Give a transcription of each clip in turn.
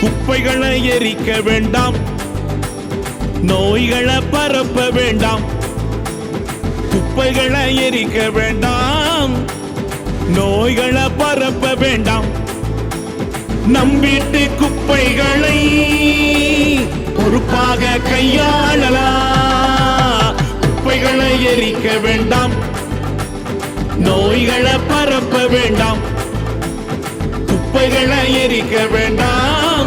குப்பைகளை எரிக்க வேண்டாம். நோய்களை பரப்ப வேண்டாம். குப்பைகளை எரிக்க வேண்டாம். நோய்களை பரப்ப வேண்டாம். நம் வீட்டு குப்பைகளை பொறுப்பாக கையாளலாம். குப்பைகளை எரிக்க வேண்டாம். நோய்களை பரப்ப வேண்டாம். குப்பைகளை எரிக்க வேண்டாம்.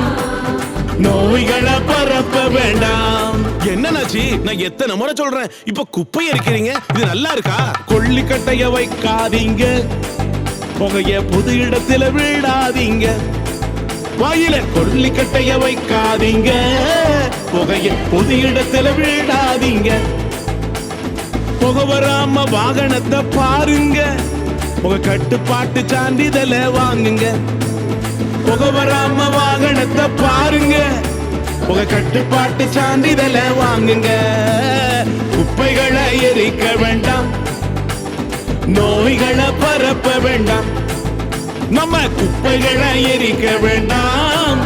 நோய்களை பரப்ப வேண்டாம். என்னன்னாச்சு நான் எத்தனை முறை சொல்றேன்? இப்ப குப்பை இருக்கிறீங்க இது நல்லா இருக்கா? கொள்ளிக்கட்டைய வைக்காதீங்க. புகைய புது இடத்துல விடாதீங்க. வாயில கொள்ளிக்கட்டைய வைக்காதீங்க. புகைய புது இடத்துல விடாதீங்க. புகை வராம வாகனத்தை பாருங்க. புகை கட்டுப்பாட்டு சான்றிதழ வாங்குங்க. புகை வராம வாகனத்தை பாருங்க. புகை கட்டுப்பாட்டு சான்றிதழ வாங்குங்க. குப்பைகளை எரிக்க வேண்டாம். நோய்களை பரப்ப வேண்டாம். நம்ம குப்பைகளை எரிக்க வேண்டாம்.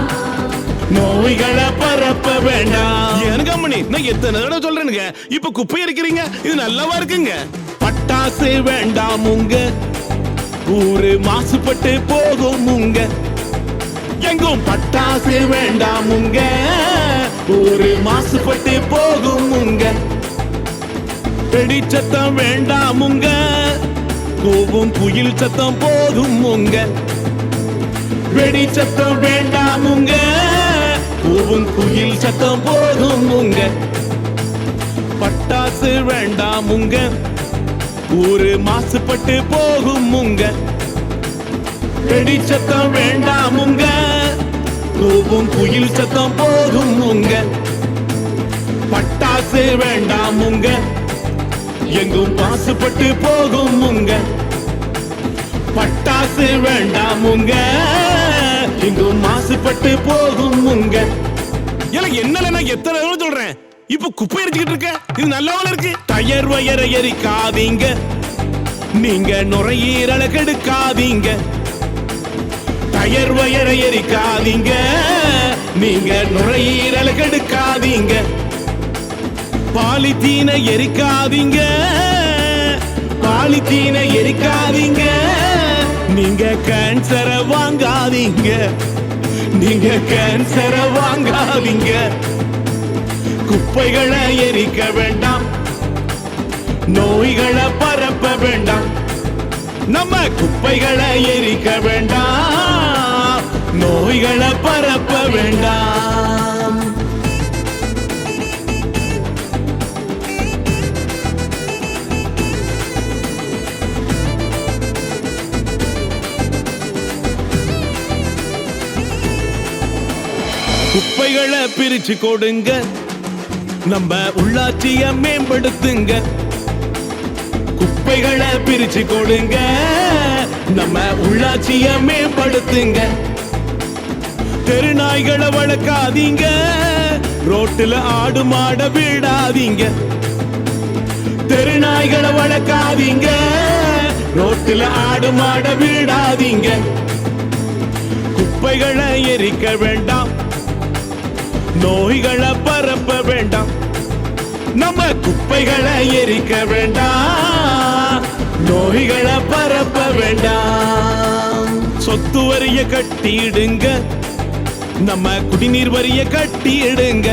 நோய்களை பரப்ப வேண்டாம். எனக்கு அம்மணி நான் எத்தனை தடவை சொல்றேனுங்க? இப்ப குப்பை எரிக்கிறீங்க? இது நல்லாவா இருக்குங்க? பட்டாசு வேண்டாம் உங்க ஊரு மாசுபட்டு போகும் உங்க எங்கும் பட்டாசு வேண்டாம் உங்க. ஒரு மாசுபட்டு போகும் உங்க. வெடிச்சத்தம் வேண்டாம் உங்க. கூவும் குயில் சத்தம் போதும் உங்க. வெடிச்சத்தம் வேண்டாம் உங்க. கூவும் குயில் சத்தம் போதும் உங்க. பட்டாசு வேண்டாம் உங்க. ஒரு மாசுபட்டு போகும் உங்க. வெடிச்சத்தம் வேண்டாம் உங்க. கூவும் குயில் சத்தம் போதும் உங்க. பட்டாசு வேண்டாம் உங்க. எங்கும் மாசுபட்டு போகும் உங்க. பட்டாசு வேண்டாம் உங்க. எங்கும் மாசுபட்டு போகும் உங்க. என்னல நான் எத்தனை சொல்றேன்? இப்ப குப்பை எரிச்சுக்கிட்டு இருக்க? இது நல்லாவா இருக்கு. டயர் வயரை எரிக்காதீங்க. நீங்க நுரையீரலை கெடுக்காதீங்க. டயர் எரிக்காதீங்க. நீங்க நுரையீரலை கெடுக்காதீங்க. பாலித்தீனை எரிக்காதீங்க. பாலித்தீனை எரிக்காதீங்க. நீங்க கேன்சரை வாங்காதீங்க. நீங்க கேன்சரை வாங்காதீங்க. குப்பைகளை எரிக்க வேண்டாம். நோய்களை பரப்ப வேண்டாம். நம்ம குப்பைகளை எரிக்க வேண்டாம். நோய்களை பரப்ப வேண்டாம். குப்பைகளை பிரிச்சு கொடுங்க. நம்ம உள்ளாட்சிய மேம்படுத்துங்க. குப்பைகளை பிரிச்சு கொடுங்க. நம்ம உள்ளாட்சிய மேம்படுத்துங்க. தெருநாய்களை வளர்க்காதீங்க. ரோட்டுல ஆடு மாட விடாதீங்க. தெருநாய்களை வளர்க்காதீங்க. ரோட்டுல ஆடு மாட விடாதீங்க. குப்பைகளை எரிக்க வேண்டாம். நோய்களை பரப்ப வேண்டாம். நம்ம குப்பைகளை எரிக்க வேண்டாம். நோய்களை பரப்ப வேண்டாம். சொத்து வரிய கட்டிடுங்க. நம்ம குடிநீர் வரிய கட்டிடுங்க.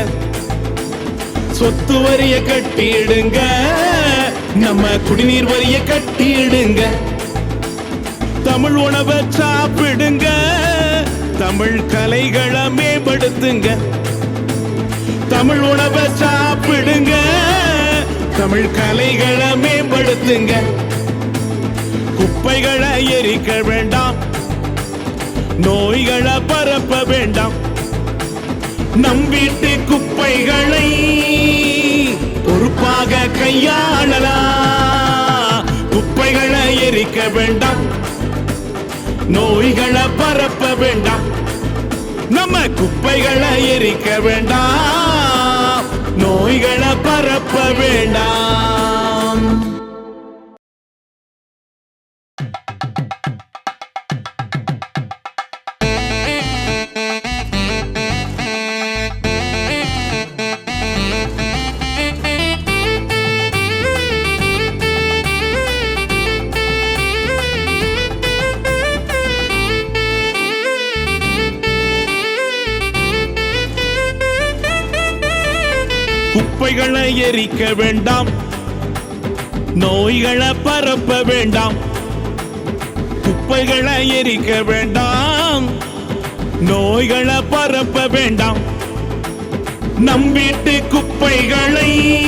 சொத்து வரிய கட்டிடுங்க. நம்ம குடிநீர் வரிய கட்டிடுங்க. தமிழ் உணவை சாப்பிடுங்க. தமிழ் கலைகளை மேம்படுத்துங்க. தமிழ் உணவை சாப்பிடுங்க. தமிழ் கலைகளை மேம்படுத்துங்க. குப்பைகளை எரிக்க வேண்டாம். நோய்களை பரப்ப வேண்டாம். நம் வீட்டு குப்பைகளை பொறுப்பாக கையாளலாம். குப்பைகளை எரிக்க வேண்டாம். நோய்களை பரப்ப வேண்டாம். நம்ம குப்பைகளை எரிக்க வேண்டாம். நோய்களை பரப்ப குப்பைகளை எரிக்க வேண்டாம். நோய்களை பரப்ப வேண்டாம். குப்பைகளை எரிக்க வேண்டாம். நோய்களை பரப்ப வேண்டாம். நம் வீட்டு குப்பைகளை